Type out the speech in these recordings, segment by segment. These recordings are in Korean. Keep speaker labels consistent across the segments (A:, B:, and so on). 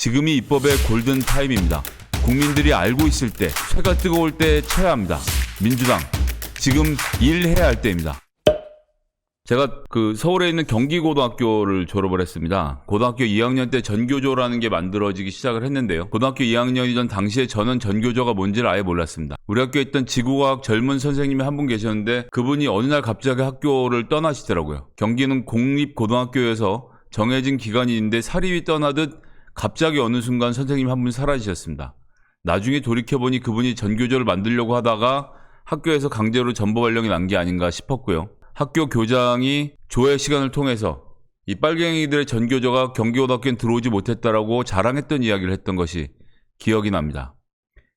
A: 지금이 입법의 골든 타임입니다. 국민들이 알고 있을 때, 쇠가 뜨거울 때 쳐야 합니다. 민주당, 지금 일해야 할 때입니다. 제가 그 서울에 있는 경기고등학교를 졸업을 했습니다. 고등학교 2학년 때 전교조라는 게 만들어지기 시작을 했는데요. 고등학교 2학년이던 당시에 저는 전교조가 뭔지를 아예 몰랐습니다. 우리 학교에 있던 지구과학 젊은 선생님이 한 분 계셨는데 그분이 어느 날 갑자기 학교를 떠나시더라고요. 경기는 공립고등학교여서 정해진 기간이 있는데 사립이 떠나듯 갑자기 어느 순간 선생님 한 분 사라지셨습니다. 나중에 돌이켜보니 그분이 전교조를 만들려고 하다가 학교에서 강제로 전보 발령이 난 게 아닌가 싶었고요. 학교 교장이 조회 시간을 통해서 이 빨갱이들의 전교조가 경기고등학교에 들어오지 못했다라고 자랑했던 이야기를 했던 것이 기억이 납니다.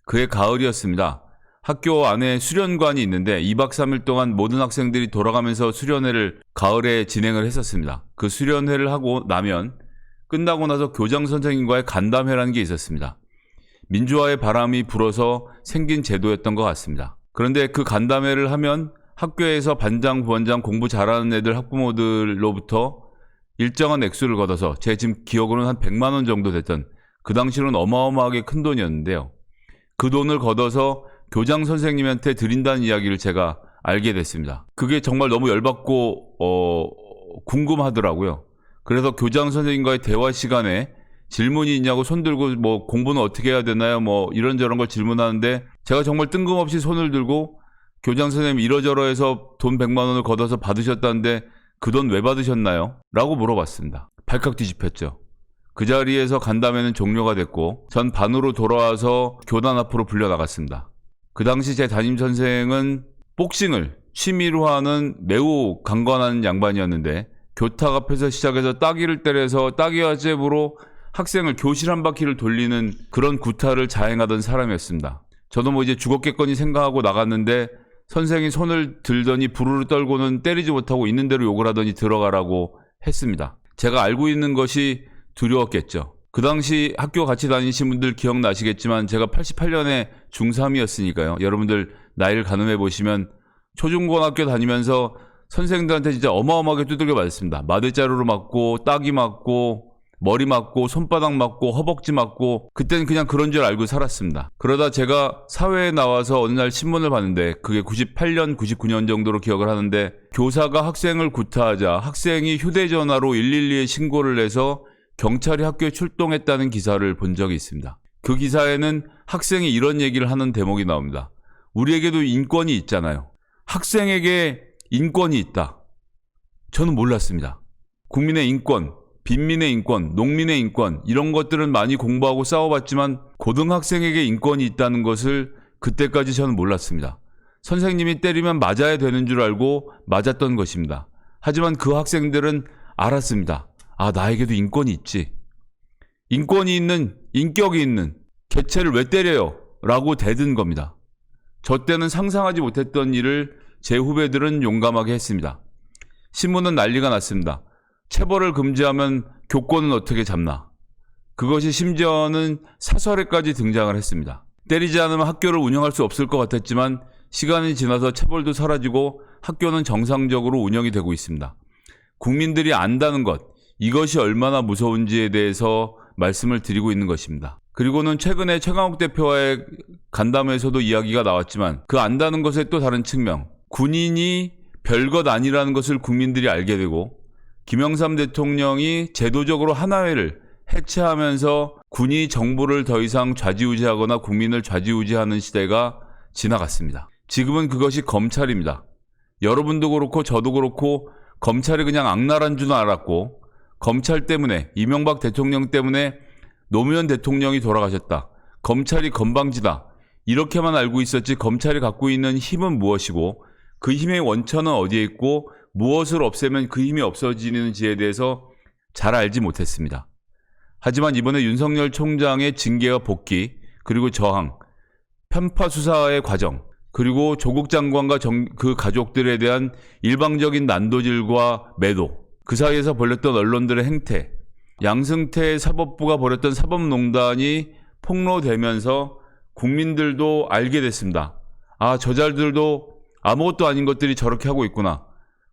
A: 그해 가을이었습니다. 학교 안에 수련관이 있는데 2박 3일 동안 모든 학생들이 돌아가면서 수련회를 가을에 진행을 했었습니다. 그 수련회를 하고 나면 끝나고 나서 교장 선생님과의 간담회라는 게 있었습니다. 민주화의 바람이 불어서 생긴 제도였던 것 같습니다. 그런데 그 간담회를 하면 학교에서 반장, 부반장 공부 잘하는 애들 학부모들로부터 일정한 액수를 걷어서 제 지금 기억으로는 한 100만 원 정도 됐던 그 당시로는 어마어마하게 큰 돈이었는데요. 그 돈을 걷어서 교장 선생님한테 드린다는 이야기를 제가 알게 됐습니다. 그게 정말 너무 열받고 어, 궁금하더라고요. 그래서 교장 선생님과의 대화 시간에 질문이 있냐고 손 들고 뭐 공부는 어떻게 해야 되나요? 뭐 이런저런 걸 질문하는데 제가 정말 뜬금없이 손을 들고 교장 선생님 이러저러해서 돈 100만 원을 걷어서 받으셨다는데 그 돈 왜 받으셨나요? 라고 물어봤습니다. 발칵 뒤집혔죠. 그 자리에서 간담회는 종료가 됐고 전 반으로 돌아와서 교단 앞으로 불려 나갔습니다. 그 당시 제 담임 선생은 복싱을 취미로 하는 매우 강건한 양반이었는데 교탁 앞에서 시작해서 따기를 때려서 따기와 잽으로 학생을 교실 한 바퀴를 돌리는 그런 구타를 자행하던 사람이었습니다. 저도 뭐 이제 죽었겠거니 생각하고 나갔는데 선생이 손을 들더니 부르르 떨고는 때리지 못하고 있는 대로 욕을 하더니 들어가라고 했습니다. 제가 알고 있는 것이 두려웠겠죠. 그 당시 학교 같이 다니신 분들 기억나시겠지만 제가 88년에 중3이었으니까요. 여러분들 나이를 가늠해 보시면 초중고등학교 다니면서 선생들한테 진짜 어마어마하게 두들겨 맞았습니다. 마대자루로 맞고 따기 맞고 머리 맞고 손바닥 맞고 허벅지 맞고 그때는 그냥 그런 줄 알고 살았습니다. 그러다 제가 사회에 나와서 어느 날 신문을 봤는데 그게 98년 99년 정도로 기억을 하는데 교사가 학생을 구타하자 학생이 휴대전화로 112에 신고를 해서 경찰이 학교에 출동했다는 기사를 본 적이 있습니다. 그 기사에는 학생이 이런 얘기를 하는 대목이 나옵니다. 우리에게도 인권이 있잖아요. 학생에게 인권이 있다. 저는 몰랐습니다. 국민의 인권, 빈민의 인권, 농민의 인권 이런 것들은 많이 공부하고 싸워봤지만 고등학생에게 인권이 있다는 것을 그때까지 저는 몰랐습니다. 선생님이 때리면 맞아야 되는 줄 알고 맞았던 것입니다. 하지만 그 학생들은 알았습니다. 아, 나에게도 인권이 있지. 인권이 있는, 인격이 있는 개체를 왜 때려요? 라고 대든 겁니다. 저 때는 상상하지 못했던 일을 제 후배들은 용감하게 했습니다. 신문은 난리가 났습니다. 체벌을 금지하면 교권은 어떻게 잡나? 그것이 심지어는 사설에까지 등장을 했습니다. 때리지 않으면 학교를 운영할 수 없을 것 같았지만 시간이 지나서 체벌도 사라지고 학교는 정상적으로 운영이 되고 있습니다. 국민들이 안다는 것, 이것이 얼마나 무서운지에 대해서 말씀을 드리고 있는 것입니다. 그리고는 최근에 최강욱 대표와의 간담회에서도 이야기가 나왔지만 그 안다는 것의 또 다른 측면, 군인이 별것 아니라는 것을 국민들이 알게 되고 김영삼 대통령이 제도적으로 하나회를 해체하면서 군이 정부를 더 이상 좌지우지하거나 국민을 좌지우지하는 시대가 지나갔습니다. 지금은 그것이 검찰입니다. 여러분도 그렇고 저도 그렇고 검찰이 그냥 악랄한 줄 알았고 검찰 때문에 이명박 대통령 때문에 노무현 대통령이 돌아가셨다. 검찰이 건방지다. 이렇게만 알고 있었지 검찰이 갖고 있는 힘은 무엇이고 그 힘의 원천은 어디에 있고 무엇을 없애면 그 힘이 없어지는지에 대해서 잘 알지 못했습니다. 하지만 이번에 윤석열 총장의 징계와 복귀, 그리고 저항, 편파 수사의 과정, 그리고 조국 장관과 정- 그 가족들에 대한 일방적인 난도질과 매도, 그 사이에서 벌렸던 언론들의 행태, 양승태 사법부가 벌였던 사법농단이 폭로되면서 국민들도 알게 됐습니다. 아, 저자들도 아무것도 아닌 것들이 저렇게 하고 있구나.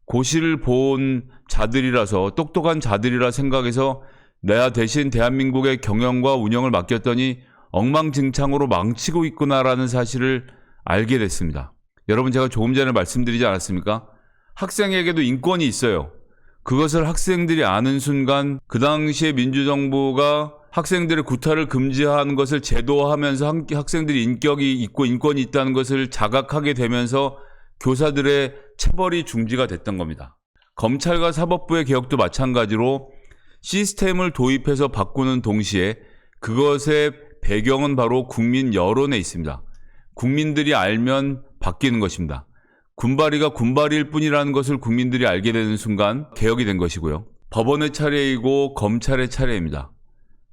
A: 고시를 본 자들이라서 똑똑한 자들이라 생각해서 내가 대신 대한민국의 경영과 운영을 맡겼더니 엉망진창으로 망치고 있구나라는 사실을 알게 됐습니다. 여러분 제가 조금 전에 말씀드리지 않았습니까? 학생에게도 인권이 있어요. 그것을 학생들이 아는 순간 그 당시에 민주정부가 학생들의 구타를 금지하는 것을 제도화하면서 학- 학생들이 인격이 있고 인권이 있다는 것을 자각하게 되면서 교사들의 체벌이 중지가 됐던 겁니다. 검찰과 사법부의 개혁도 마찬가지로 시스템을 도입해서 바꾸는 동시에 그것의 배경은 바로 국민 여론에 있습니다. 국민들이 알면 바뀌는 것입니다. 군발이가 군발일 뿐이라는 것을 국민들이 알게 되는 순간 개혁이 된 것이고요. 법원의 차례이고 검찰의 차례입니다.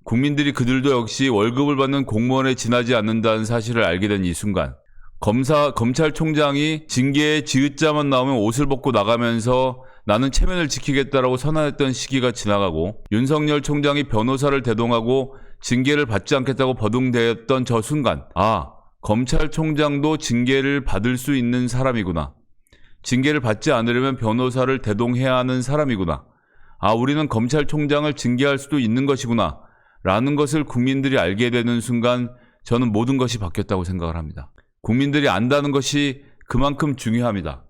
A: 국민들이 그들도 역시 월급을 받는 공무원에 지나지 않는다는 사실을 알게 된 이 순간 검사 검찰총장이 징계의 지읒자만 나오면 옷을 벗고 나가면서 나는 체면을 지키겠다라고 선언했던 시기가 지나가고 윤석열 총장이 변호사를 대동하고 징계를 받지 않겠다고 버둥대었던 저 순간 아 검찰총장도 징계를 받을 수 있는 사람이구나. 징계를 받지 않으려면 변호사를 대동해야 하는 사람이구나. 아 우리는 검찰총장을 징계할 수도 있는 것이구나. 라는 것을 국민들이 알게 되는 순간 저는 모든 것이 바뀌었다고 생각을 합니다. 국민들이 안다는 것이 그만큼 중요합니다.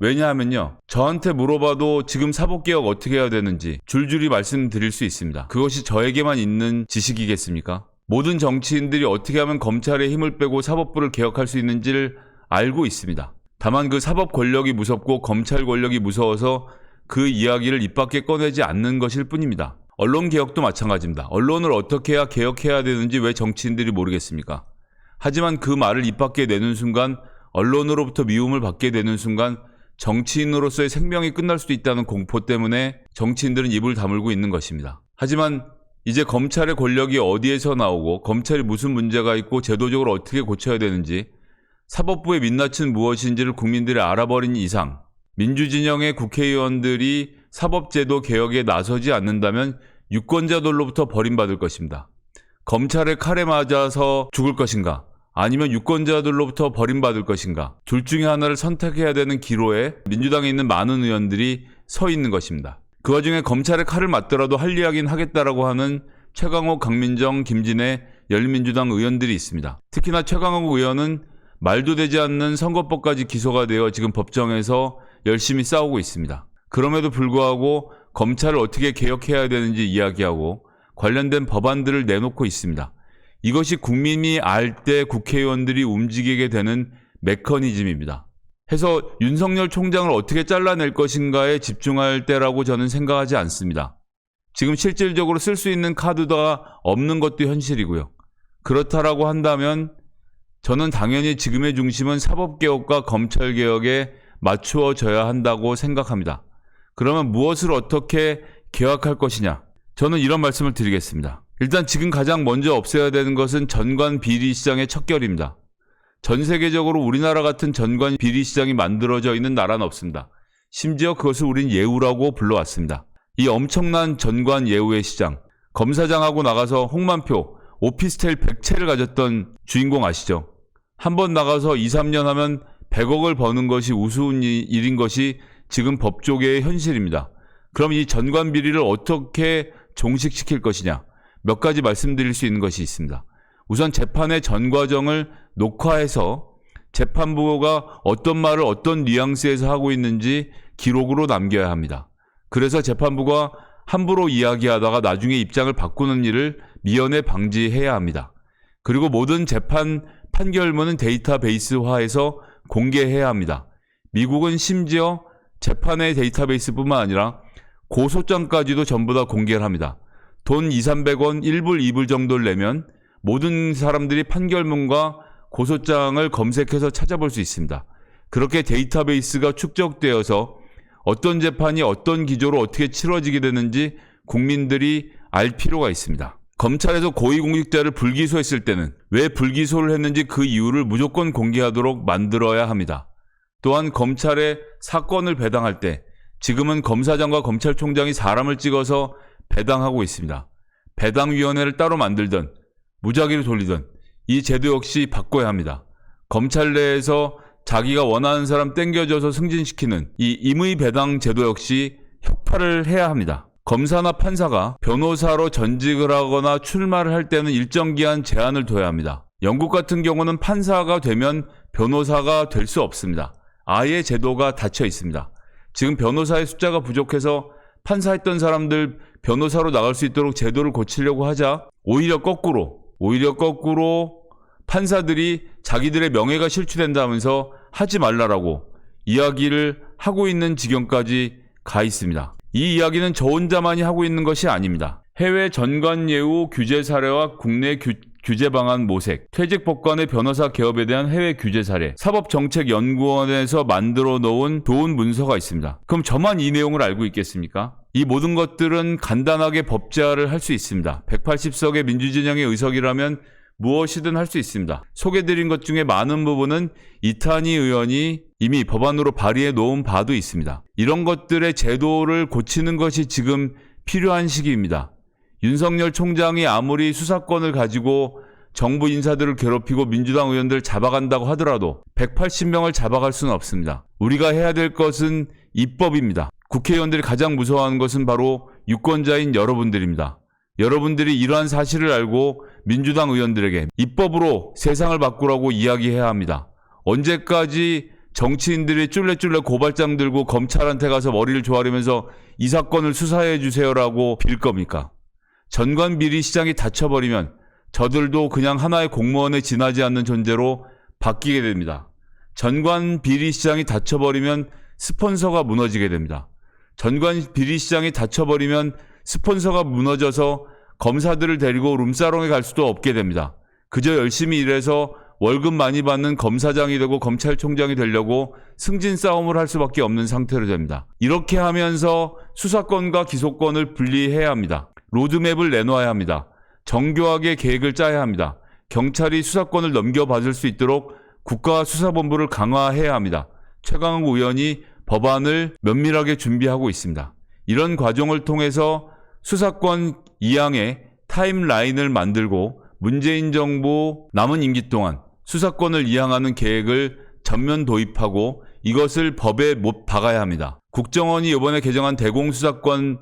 A: 왜냐하면요. 저한테 물어봐도 지금 사법개혁 어떻게 해야 되는지 줄줄이 말씀드릴 수 있습니다. 그것이 저에게만 있는 지식이겠습니까? 모든 정치인들이 어떻게 하면 검찰의 힘을 빼고 사법부를 개혁할 수 있는지를 알고 있습니다. 다만 그 사법 권력이 무섭고 검찰 권력이 무서워서 그 이야기를 입 밖에 꺼내지 않는 것일 뿐입니다. 언론 개혁도 마찬가지입니다. 언론을 어떻게 해야 개혁해야 되는지 왜 정치인들이 모르겠습니까? 하지만 그 말을 입 밖에 내는 순간 언론으로부터 미움을 받게 되는 순간 정치인으로서의 생명이 끝날 수도 있다는 공포 때문에 정치인들은 입을 다물고 있는 것입니다. 하지만 이제 검찰의 권력이 어디에서 나오고 검찰이 무슨 문제가 있고 제도적으로 어떻게 고쳐야 되는지 사법부의 민낯은 무엇인지를 국민들이 알아버린 이상 민주진영의 국회의원들이 사법제도 개혁에 나서지 않는다면 유권자들로부터 버림받을 것입니다. 검찰의 칼에 맞아서 죽을 것인가? 아니면 유권자들로부터 버림받을 것인가? 둘 중에 하나를 선택해야 되는 기로에 민주당에 있는 많은 의원들이 서 있는 것입니다. 그 와중에 검찰의 칼을 맞더라도 할 이야기는 하겠다라고 하는 최강욱, 강민정, 김진애, 열린민주당 의원들이 있습니다. 특히나 최강욱 의원은 말도 되지 않는 선거법까지 기소가 되어 지금 법정에서 열심히 싸우고 있습니다. 그럼에도 불구하고 검찰을 어떻게 개혁해야 되는지 이야기하고 관련된 법안들을 내놓고 있습니다. 이것이 국민이 알 때 국회의원들이 움직이게 되는 메커니즘입니다. 해서 윤석열 총장을 어떻게 잘라낼 것인가에 집중할 때라고 저는 생각하지 않습니다. 지금 실질적으로 쓸 수 있는 카드가 없는 것도 현실이고요. 그렇다라고 한다면 저는 당연히 지금의 중심은 사법개혁과 검찰개혁에 맞추어져야 한다고 생각합니다. 그러면 무엇을 어떻게 개혁할 것이냐? 저는 이런 말씀을 드리겠습니다. 일단 지금 가장 먼저 없애야 되는 것은 전관 비리 시장의 척결입니다. 전 세계적으로 우리나라 같은 전관 비리 시장이 만들어져 있는 나라는 없습니다. 심지어 그것을 우린 예우라고 불러왔습니다. 이 엄청난 전관 예우의 시장. 검사장하고 나가서 홍만표, 오피스텔 100채를 가졌던 주인공 아시죠? 한 번 나가서 2, 3년 하면 100억을 버는 것이 우스운 이- 일인 것이 지금 법조계의 현실입니다. 그럼 이 전관 비리를 어떻게 종식시킬 것이냐? 몇 가지 말씀드릴 수 있는 것이 있습니다. 우선 재판의 전 과정을 녹화해서 재판부가 어떤 말을 어떤 뉘앙스에서 하고 있는지 기록으로 남겨야 합니다. 그래서 재판부가 함부로 이야기하다가 나중에 입장을 바꾸는 일을 미연에 방지해야 합니다. 그리고 모든 재판 판결문은 데이터베이스화해서 공개해야 합니다. 미국은 심지어 재판의 데이터베이스뿐만 아니라 고소장까지도 전부 다 공개를 합니다. 돈 2, 300원 1불, 2불 정도를 내면 모든 사람들이 판결문과 고소장을 검색해서 찾아볼 수 있습니다. 그렇게 데이터베이스가 축적되어서 어떤 재판이 어떤 기조로 어떻게 치러지게 되는지 국민들이 알 필요가 있습니다. 검찰에서 고위공직자를 불기소했을 때는 왜 불기소를 했는지 그 이유를 무조건 공개하도록 만들어야 합니다. 또한 검찰에 사건을 배당할 때 지금은 검사장과 검찰총장이 사람을 찍어서 배당하고 있습니다. 배당위원회를 따로 만들든 무작위로 돌리든 이 제도 역시 바꿔야 합니다. 검찰 내에서 자기가 원하는 사람 땡겨줘서 승진시키는 이 임의 배당 제도 역시 혁파를 해야 합니다. 검사나 판사가 변호사로 전직을 하거나 출마를 할 때는 일정 기한 제한을 둬야 합니다. 영국 같은 경우는 판사가 되면 변호사가 될 수 없습니다. 아예 제도가 닫혀 있습니다. 지금 변호사의 숫자가 부족해서 판사했던 사람들 변호사로 나갈 수 있도록 제도를 고치려고 하자 오히려 거꾸로 오히려 거꾸로 판사들이 자기들의 명예가 실추된다면서 하지 말라라고 이야기를 하고 있는 지경까지 가 있습니다. 이 이야기는 저 혼자만이 하고 있는 것이 아닙니다. 해외 전관 예우 규제 사례와 국내 규, 규제 방안 모색, 퇴직 법관의 변호사 개업에 대한 해외 규제 사례, 사법정책연구원에서 만들어 놓은 좋은 문서가 있습니다. 그럼 저만 이 내용을 알고 있겠습니까? 이 모든 것들은 간단하게 법제화를 할 수 있습니다. 180석의 민주진영의 의석이라면 무엇이든 할 수 있습니다. 소개드린 것 중에 많은 부분은 이탄희 의원이 이미 법안으로 발의해 놓은 바도 있습니다. 이런 것들의 제도를 고치는 것이 지금 필요한 시기입니다. 윤석열 총장이 아무리 수사권을 가지고 정부 인사들을 괴롭히고 민주당 의원들 잡아간다고 하더라도 180명을 잡아갈 수는 없습니다. 우리가 해야 될 것은 입법입니다. 국회의원들이 가장 무서워하는 것은 바로 유권자인 여러분들입니다. 여러분들이 이러한 사실을 알고 민주당 의원들에게 입법으로 세상을 바꾸라고 이야기해야 합니다. 언제까지 정치인들이 쫄래쫄래 고발장 들고 검찰한테 가서 머리를 조아리면서 이 사건을 수사해 주세요라고 빌 겁니까? 전관 비리 시장이 닫혀버리면 저들도 그냥 하나의 공무원에 지나지 않는 존재로 바뀌게 됩니다. 전관 비리 시장이 닫혀버리면 스폰서가 무너지게 됩니다. 전관 비리 시장이 닫혀버리면 스폰서가 무너져서 검사들을 데리고 룸사롱에 갈 수도 없게 됩니다. 그저 열심히 일해서 월급 많이 받는 검사장이 되고 검찰총장이 되려고 승진 싸움을 할 수밖에 없는 상태로 됩니다. 이렇게 하면서 수사권과 기소권을 분리해야 합니다. 로드맵을 내놓아야 합니다. 정교하게 계획을 짜야 합니다. 경찰이 수사권을 넘겨받을 수 있도록 국가수사본부를 강화해야 합니다. 최강욱 의원이 법안을 면밀하게 준비하고 있습니다. 이런 과정을 통해서 수사권 이양의 타임라인을 만들고 문재인 정부 남은 임기 동안 수사권을 이양하는 계획을 전면 도입하고 이것을 법에 못 박아야 합니다. 국정원이 이번에 개정한 대공수사권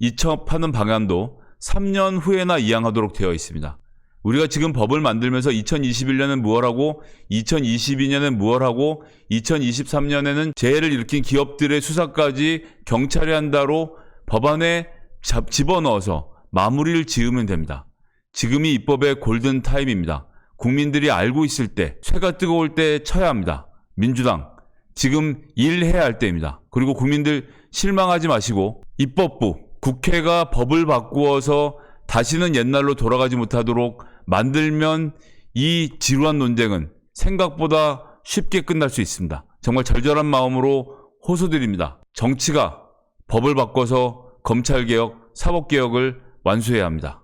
A: 이첩하는 방안도 3년 후에나 이양하도록 되어 있습니다. 우리가 지금 법을 만들면서 2021년엔 무엇하고 2022년엔 무엇하고 2023년에는 재해를 일으킨 기업들의 수사까지 경찰이 한다로 법안에 잡- 집어넣어서 마무리를 지으면 됩니다. 지금이 입법의 골든 타임입니다. 국민들이 알고 있을 때, 쇠가 뜨거울 때 쳐야 합니다. 민주당, 지금 일해야 할 때입니다. 그리고 국민들 실망하지 마시고 입법부, 국회가 법을 바꾸어서 다시는 옛날로 돌아가지 못하도록 만들면 이 지루한 논쟁은 생각보다 쉽게 끝날 수 있습니다. 정말 절절한 마음으로 호소드립니다. 정치가 법을 바꿔서 검찰개혁, 사법개혁을 완수해야 합니다.